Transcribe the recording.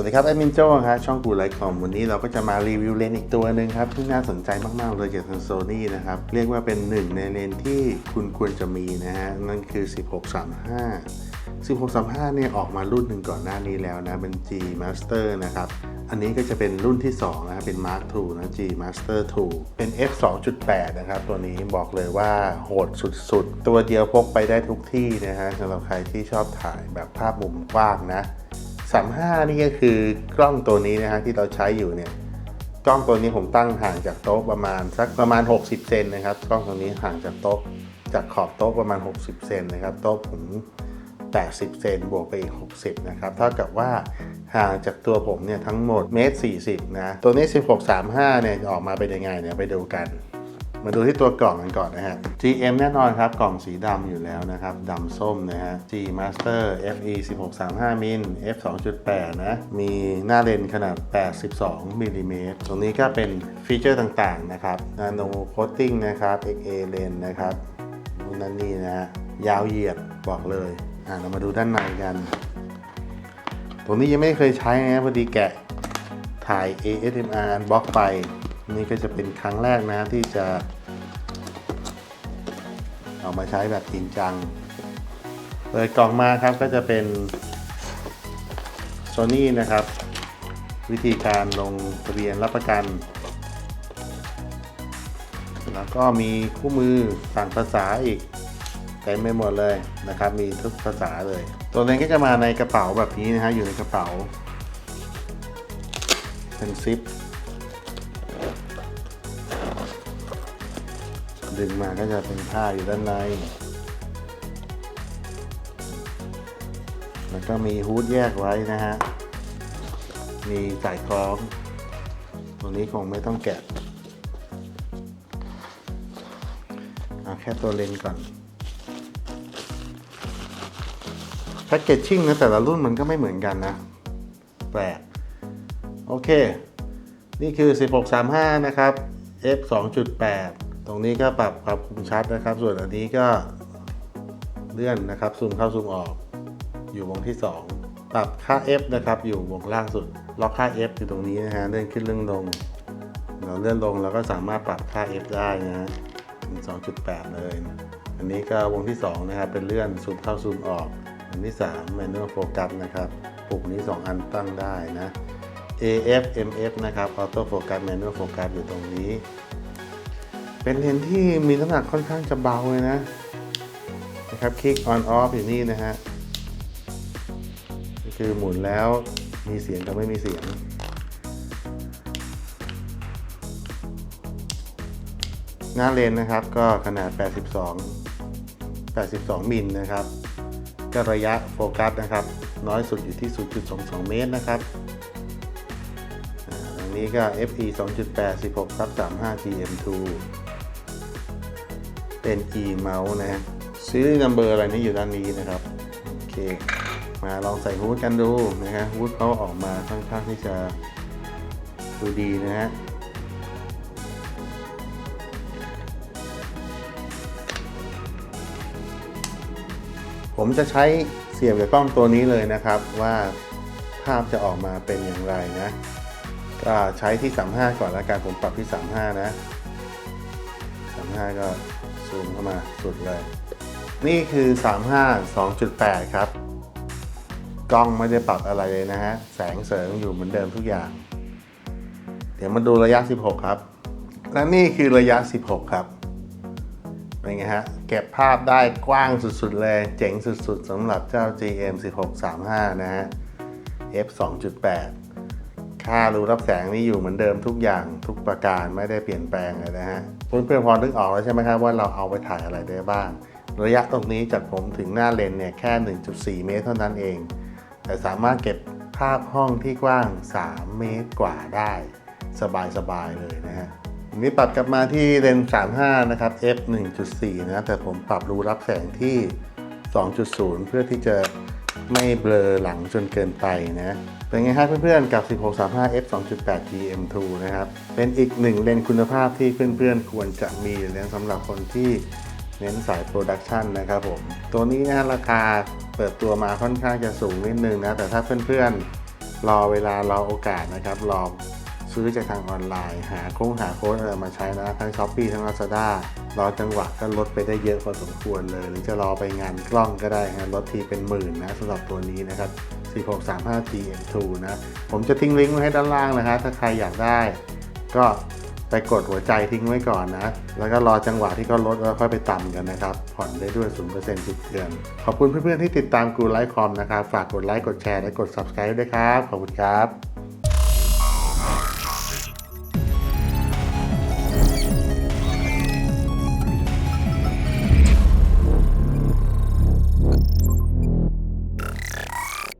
วัสดีครับแอดมินโจ้ครับช่องกูไลท์คอมวันนี้เราก็จะมารีวิวเลนส์อีกตัวหนึ่งครับที่น่าสนใจมากๆเลยเกี่ยวกับโซนี่นะครับ เรียกว่าเป็นหนึ่งในเลนส์ที่คุณควรจะมีนะฮะ นั่นคือ 1635 1635 เนี่ยออกมารุ่นหนึ่งก่อนหน้านี้แล้วนะ เป็น G Master นะครับ อันนี้ก็จะเป็นรุ่นที่ 2 นะเป็น Mark II นะ G Master 2เป็น f 2.8 นะครับ ตัวนี้บอกเลยว่าโหดสุดๆ ตัวเดียวพกไปได้ทุกที่นะฮะสำหรับใครที่ชอบถ่ายแบบภาพมุมกว้างนะ 35 นี่ก็คือกล้องตัวนี้นะฮะที่เราใช้อยู่เนี่ยกล้องตัวนี้ผมตั้งห่างจากโต๊ะประมาณสักประมาณ 60 เซนนะครับ กล้องตัวนี้ห่างจากโต๊ะจากขอบโต๊ะประมาณ 60 เซนนะครับ โต๊ะผม80 เซนบวกไปอีก 60 นะครับเท่ากับว่าห่างจากตัวผมเนี่ยทั้งหมดเมตร40นะตัวนี้ 1635เนี่ยออกมาเป็นยังไงเนี่ยไปดูกัน มาดูที่ตัวกล่องกันก่อนนะฮะ GM แน่นอนครับ กล่องสีดำอยู่แล้วนะครับดำส้มนะฮะ G Master FE 1635มิล f 2.8 นะ มีหน้าเลนขนาด 82มิลลิเมตรตรงนี้ก็เป็นฟีเจอร์ต่างๆนะครับ Nano Coating นะครับ XA Lens นะครับนู่นนั่นนี่นะฮะ ยาวเหยียดบอกเลย อะเรามาดูด้านในกัน ตรงนี้ยังไม่เคยใช้นะพอดีแกะถ่าย ASMR บล็อกไป นี่ก็จะเป็นครั้งแรกนะที่จะ เอามาใช้แบบจริงจังเปิดกล่องมาครับก็จะเป็น Sony นะครับ วิธีการลงทะเบียนรับประกัน แล้วก็มีคู่มือต่งภาษาอีกเต็มไปหมดเลยนะครับ มีทุกภาษาเลย ตัวนี้ก็จะมาในกระเป๋าแบบนี้นะฮะอยู่ในกระเป๋าเป็นซิป ดึงมาก็จะเป็นผ้าอยู่ด้านใน แล้วก็มีฮูดแยกไว้นะฮะ มีสายคล้องตัวนี้คงไม่ต้องแกะเอาแค่ตัวเลนก่อนแพ็กเกจชิ่งนะแต่ละรุ่นมันก็ไม่เหมือนกันนะแปลกโอเค นี่คือ 1635 นะครับ f 2.8 รงนี้ก็ปรับความคมชัดนะครับ ส่วนอันนี้ก็เลื่อนนะครับซูมเข้าซูมออก อยู่วงที่ 2 ปรับค่า f นะครับ อยู่วงล่างสุด ล็อกค่า f อยู่ตรงนี้นะฮะเลื่อนขึ้นเลื่อนลง เราเลื่อนลงเราก็สามารถปรับค่า f ได้นะฮะ2.8 เลย อันนี้ก็วงที่ 2 นะครับ เป็นเลื่อนซูมเข้าซูมออก อันที่3 manual focus นะครับ ปุ่มนี้ 2 อันตั้งได้นะ AF MF นะครับ Auto Focus Manual Focus อยู่ตรงนี้ เป็นเลนส์ที่มีน้ำหนักค่อนข้างจะเบาเลยนะนะครับคลิก on off อยู่นี่นะฮะคือหมุนแล้วมีเสียงกับไม่มีเสียง หน้าเลนนะครับก็ขนาด 82 82 มิลนะครับ ก็ระยะโฟกัสนะครับ น้อยสุดอยู่ที่ 0.22 เมตรนะครับอันนี้ก็ FE 2.8 16ซับ35 GM2 เป็น E mouse นะซื้อนัมเบอร์อะไรนี่อยู่ด้านนี้นะครับโอเคมาลองใส่ฮูดกันดูนะฮะฮูดเขาออกมาค่อนข้างที่จะดูดีนะฮะผมจะใช้เสียบกับกล้องตัวนี้เลยนะครับว่าภาพจะออกมาเป็นอย่างไรนะก็ใช้ที่ 35 ก่อนแล้วกันผมปรับที่ 35 นะ 35 ก็ ซูมเข้ามาสุดเลย นี่คือ 35 2.8 ครับ กล้องไม่ได้ปรับอะไรเลยนะฮะ แสงเสริงอยู่เหมือนเดิมทุกอย่าง เดี๋ยวมาดูระยะ 16 ครับ และนี่คือระยะ 16 ครับเป็นไงฮะ เก็บภาพได้กว้างสุดๆ เลย เจ๋งสุดๆสำหรับเจ้า GM 1635 นะฮะ f 2.8 ค่ารูรับแสงนี่อยู่เหมือนเดิมทุกอย่างทุกประการไม่ได้เปลี่ยนแปลงเลยนะฮะเพื่อนๆพอนึกออกแล้วใช่ไหมครับว่าเราเอาไปถ่ายอะไรได้บ้าง ระยะตรงนี้จากผมถึงหน้าเลนเนี่ยแค่ 1.4 เมตรเท่านั้นเอง แต่สามารถเก็บภาพห้องที่กว้าง 3 เมตรกว่าได้ สบายๆเลยนะฮะอันนี้ปรับกลับมาที่เลนส์35 นะครับ f 1.4 นะแต่ผมปรับรูรับแสงที่ 2.0 เพื่อที่จะ ไม่เบลอหลังจนเกินไปนะเป็นไงครับเพื่อนๆ กับ 1635 f 2.8 GM2 นะครับ เป็นอีกหนึ่งเลนคุณภาพที่เพื่อนๆ ควรจะมีเลนส์สำหรับคนที่เน้นสายโปรดักชันนะครับผม ตัวนี้นะราคาเปิดตัวมาค่อนข้างจะสูงนิดนึงนะ แต่ถ้าเพื่อนๆ รอเวลารอโอกาสนะครับ รอ ซื้อจากทางออนไลน์ หาโค้งหาโค้ดอะไรมาใช้นะ ทั้ง s h อ p e e ทั้ง Lazada รอจังหวะก็ลดไปได้เยอะพอสมควรเลย หรือจะรอไปงานกล้องก็ได้ฮะลดทีเป็นหมื่นนะสำหรับตัวนี้นะครับ 4635 TM2 นะผมจะทิ้งลิงก์ไว้ให้ด้านล่างนะครับถ้าใครอยากได้ ก็ไปกดหัวใจทิ้งไว้ก่อนนะ แล้วก็รอจังหวะที่เขาลดแล้วค่อยไปต่ำกันนะครับ ผ่อนได้ด้วย0%สิบเดือน ขอบคุณเพื่อนๆที่ติดตามกูไลฟ์คอมนะครับ ฝากกดไลค์ กดแชร์ และกด subscribe ด้วยครับ ขอบคุณครับ